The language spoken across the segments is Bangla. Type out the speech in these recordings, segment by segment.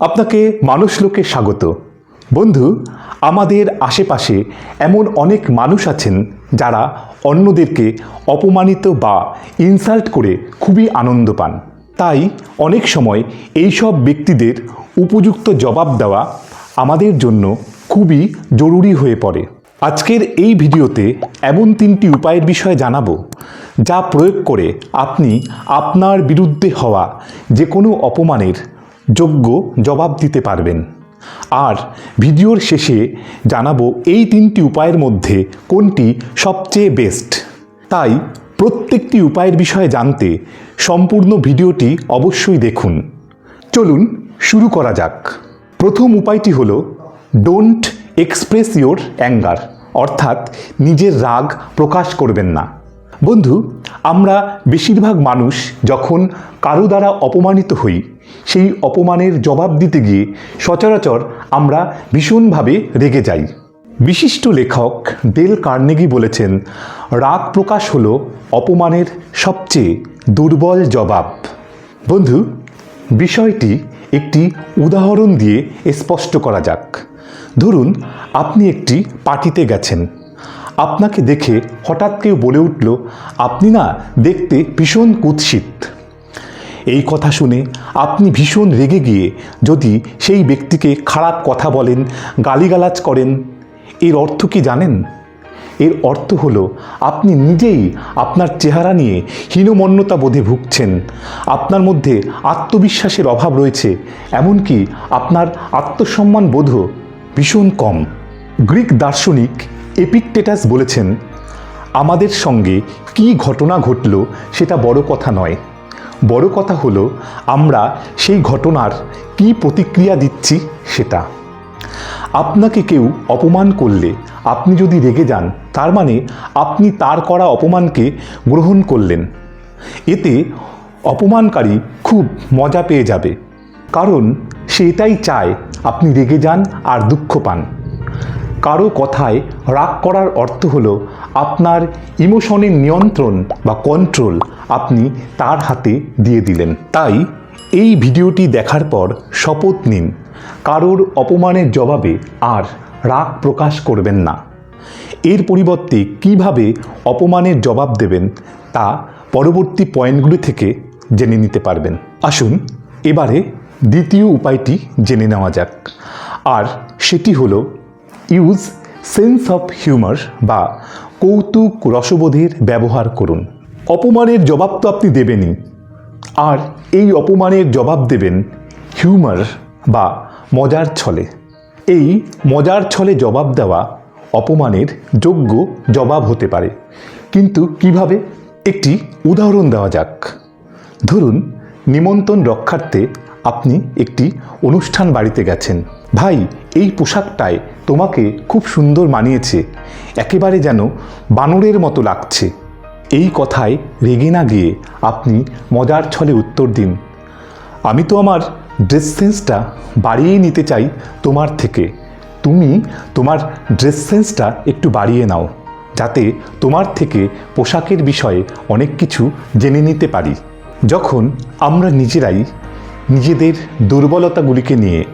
আপনাকে মানুষ লোকে স্বাগত। বন্ধু, আমাদের আশেপাশে এমন অনেক মানুষ আছেন যারা অন্যদেরকে অপমানিত বা ইনসাল্ট করে খুবই আনন্দ পান। তাই অনেক সময় এই সব ব্যক্তিদের উপযুক্ত জবাব দেওয়া আমাদের জন্য খুবই জরুরি হয়ে পড়ে। আজকের এই ভিডিওতে এমন তিনটি উপায়ের বিষয়ে জানাব যা প্রয়োগ করে আপনি আপনার বিরুদ্ধে হওয়া যে কোনো অপমানের যোগ্য জবাব দিতে পারবেন। আর ভিডিওর শেষে জানাব এই তিনটি উপায়ের মধ্যে কোনটি সবচেয়ে বেস্ট। তাই প্রত্যেকটি উপায়ের বিষয়ে জানতে সম্পূর্ণ ভিডিওটি অবশ্যই দেখুন। চলুন শুরু করা যাক। প্রথম উপায়টি হল ডোন্ট এক্সপ্রেস ইয়োর অ্যাঙ্গার অর্থাৎ নিজের রাগ প্রকাশ করবেন না। বন্ধু, আমরা বেশিরভাগ মানুষ যখন কারও দ্বারা অপমানিত হই, সেই অপমানের জবাব দিতে গিয়ে সচরাচর আমরা ভীষণভাবে রেগে যাই। বিশিষ্ট লেখক ডেল কার্নেগি বলেছেন, রাগ প্রকাশ হলো অপমানের সবচেয়ে দুর্বল জবাব। বন্ধু, বিষয়টি একটি উদাহরণ দিয়ে স্পষ্ট করা যাক। ধরুন, আপনি একটি পার্টিতে গেছেন। আপনাকে দেখে হঠাৎ কেউ বলে উঠল, আপনি না দেখতে ভীষণ কুৎসিত। এই কথা শুনে আপনি ভীষণ রেগে গিয়ে যদি সেই ব্যক্তিকে খারাপ কথা বলেন, গালিগালাজ করেন, এর অর্থ কি জানেন? এর অর্থ হলো, আপনি নিজেই আপনার চেহারা নিয়ে হীনমন্যতা বোধে ভুগছেন। আপনার মধ্যে আত্মবিশ্বাসের অভাব রয়েছে, এমনকি আপনার আত্মসম্মান বোধও ভীষণ কম। গ্রিক দার্শনিক এপিকটেটাস বলেছেন, আমাদের সঙ্গে কী ঘটনা ঘটল সেটা বড় কথা নয়। বড় কথা হলো, আমরা সেই ঘটনার কী প্রতিক্রিয়া দিচ্ছি সেটা। আপনাকে কেউ অপমান করলে, আপনি যদি রেগে যান, তার মানে আপনি তার করা অপমানকে গ্রহণ করলেন। এতে অপমানকারী খুব মজা পেয়ে যাবে। কারণ সে এটাই চায় আপনি রেগে যান আর দুঃখ পান। কারও কথায় রাগ করার অর্থ হলো আপনার ইমোশনের নিয়ন্ত্রণ বা কন্ট্রোল আপনি তার হাতে দিয়ে দিলেন। তাই এই ভিডিওটি দেখার পর শপথ নিন, কারোর অপমানের জবাবে আর রাগ প্রকাশ করবেন না। এর পরিবর্তে কীভাবে অপমানের জবাব দেবেন তা পরবর্তী পয়েন্টগুলি থেকে জেনে নিতে পারবেন। আসুন, এবারে দ্বিতীয় উপায়টি জেনে নেওয়া যাক। আর সেটি হল ইউজ সেন্স অফ হিউমার বা কৌতুক রসবোধের ব্যবহার করুন। অপমানের জবাব তো আপনি দেবেনই। আর এই অপমানের জবাব দেবেন হিউমার বা মজার ছলে। এই মজার ছলে জবাব দেওয়া অপমানের যোগ্য জবাব হতে পারে। কিন্তু কীভাবে? একটি উদাহরণ দেওয়া যাক। ধরুন, নিমন্ত্রণ রক্ষার্থে আপনি একটি অনুষ্ঠান বাড়িতে গেছেন। ভাই, এই পোশাকটায় তোমাকে খুব সুন্দর মানিয়েছে। একেবারে যেন বানরের মতো লাগছে। এই কথায় রেগে না গিয়ে আপনি মজার ছলে উত্তর দিন। আমি তো আমার ড্রেস সেন্সটা বাড়িয়ে নিতে চাই তোমার থেকে। তুমি তোমার ড্রেস সেন্সটা একটু বাড়িয়ে নাও, যাতে তোমার থেকে পোশাকের বিষয়ে অনেক কিছু জেনে নিতে পারি। যখন আমরা নিজেরাই নিজেদের দুর্বলতাগুলিকে নিয়ে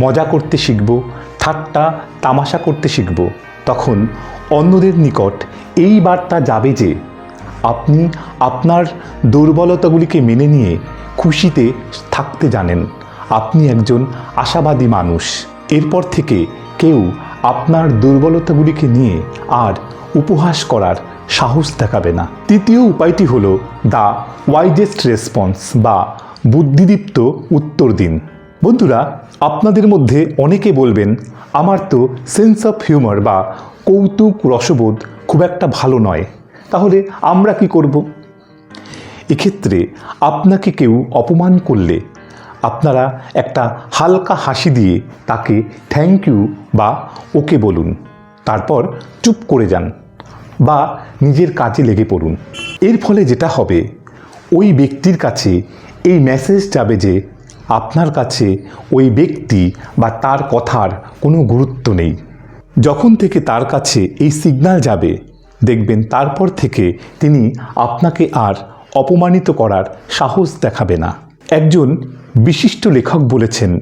মজা করতে শিখব, ঠাট্টা, তামাশা করতে শিখব, তখন অন্যদের নিকট এই বার্তা যাবে যে, আপনি আপনার দুর্বলতাগুলিকে মেনে নিয়ে খুশিতে থাকতে জানেন, আপনি একজন আশাবাদী মানুষ। এরপর থেকে কেউ আপনার দুর্বলতাগুলিকে নিয়ে আর উপহাস করার সাহস দেখাবে না। তৃতীয় উপায়টি হল দ্য ওয়াইজেস্ট রেসপন্স বা বুদ্ধিদীপ্ত উত্তর দিন। বন্ধুরা, আপনাদের মধ্যে অনেকে বলবেন, আমার তো সেন্স অফ হিউমার বা কৌতুক রসবোধ খুব একটা ভালো নয়। তাহলে আমরা কি করব? এক্ষেত্রে আপনাকে কেউ অপমান করলে, আপনারা একটা হালকা হাসি দিয়ে তাকে থ্যাংক ইউ বা ওকে বলুন। তারপর চুপ করে যান বা নিজের কাজে লেগে পড়ুন। এর ফলে যেটা হবে ওই ব্যক্তির কাছে এই মেসেজ যাবে যে আপনার কাছে ওই ব্যক্তি বা তার কথার কোনো গুরুত্ব নেই। যখন থেকে তার কাছে এই সিগন্যাল যাবে, দেখবেন তারপর থেকে তিনি আপনাকে আর অপমানিত করার সাহস দেখাবে না। একজন বিশিষ্ট লেখক বলেছেন,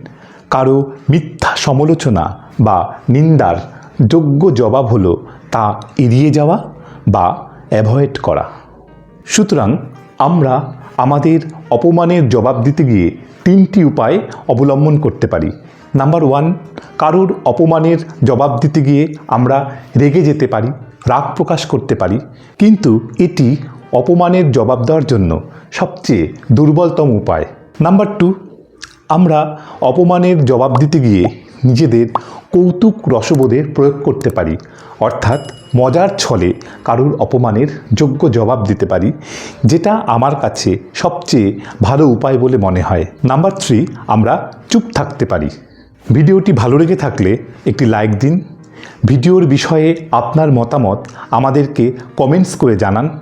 কারও মিথ্যা সমালোচনা বা নিন্দার যোগ্য জবাব হলো তা এড়িয়ে যাওয়া বা অ্যাভয়েড করা। সুতরাং আমরা আমাদের অপমানের জবাব দিতে গিয়ে তিনটি উপায় অবলম্বন করতে পারি। নাম্বার ওয়ান, কারোর অপমানের জবাব দিতে গিয়ে আমরা রেগে যেতে পারি, রাগ প্রকাশ করতে পারি। কিন্তু এটি অপমানের জবাব দেওয়ার জন্য সবচেয়ে দুর্বলতম উপায়। নাম্বার টু, আমরা অপমানের জবাব দিতে গিয়ে নিজেদের কৌতুক রসবোধের প্রয়োগ করতে পারি। অর্থাৎ মজার ছলে কারুর অপমানের যোগ্য জবাব দিতে পারি, যেটা আমার কাছে সবচেয়ে ভালো উপায় বলে মনে হয়। নাম্বার থ্রি, আমরা চুপ থাকতে পারি। ভিডিওটি ভালো লেগে থাকলে একটি লাইক দিন। ভিডিওর বিষয়ে আপনার মতামত আমাদেরকে কমেন্টস করে জানান।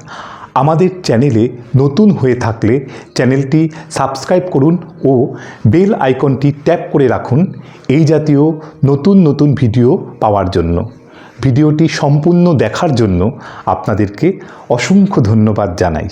আমাদের চ্যানেলে নতুন হয়ে থাকলে চ্যানেলটি সাবস্ক্রাইব করুন ও বেল আইকনটি ট্যাপ করে রাখুন এই জাতীয় নতুন নতুন ভিডিও পাওয়ার জন্য। ভিডিওটি সম্পূর্ণ দেখার জন্য আপনাদেরকে অসংখ্য ধন্যবাদ জানাই।